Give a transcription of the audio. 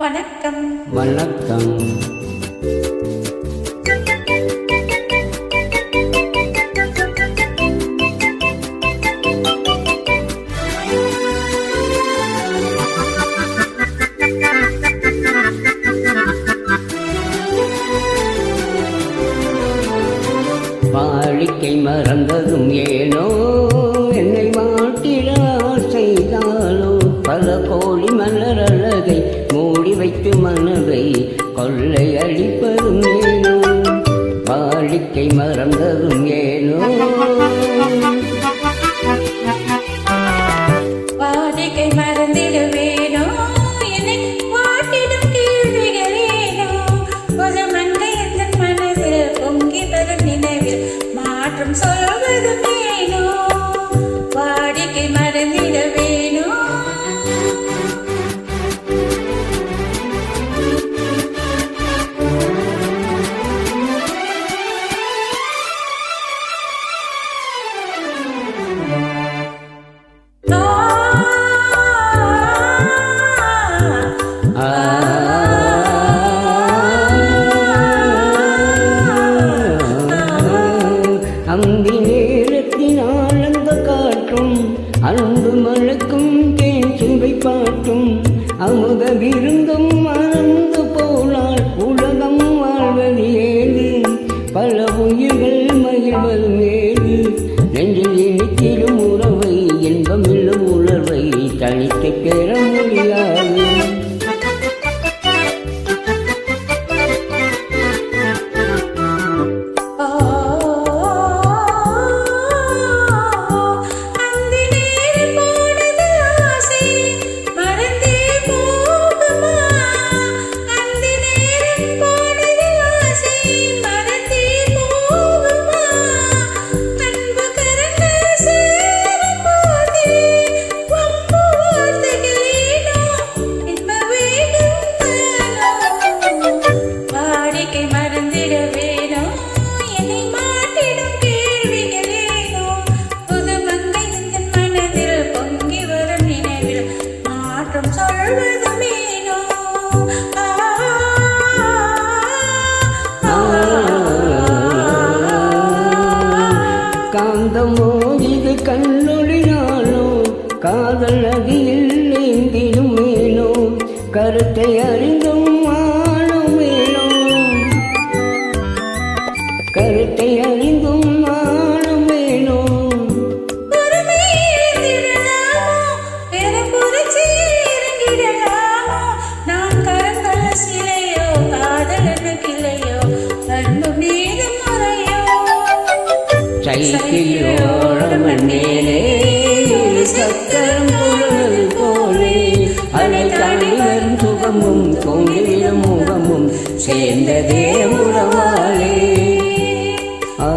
வணக்கம். வணக்கம். வாழ்க்கை மறந்ததும் ஏனோ என்னை மாட்டிலா செய்தாலோ பல வாழ்க்கை மறந்ததும் ஏனோ அந்தி நேரத்தினால் அந்த காற்றும் அன்பு மழக்கும் தேன் சுவை பாட்டும் அமுத விருந்தும் மறந்து போனால் உலகம் வாழ்வது ஏது பல உயிர்கள் மகிழ்வது ஏது நெஞ்சில் இனித்திடும் உறவை இன்பமில்லும் உணர்வை தனித்து பெற முடியாது. காந்தமோ இது கண்ணொழினாலோ காதல் நதியில் நீந்திடும் மேலோ கருத்தை அறிந்தும் ஆணும் மேலோ. கருத்தை அறிந்தும் சைக்கிளோரம் மேலே சக்கரம் புழல் போலே அதை தாண்டி வரும் சுகமும் முகமும் சேர்ந்ததே உறவாளே ஆ.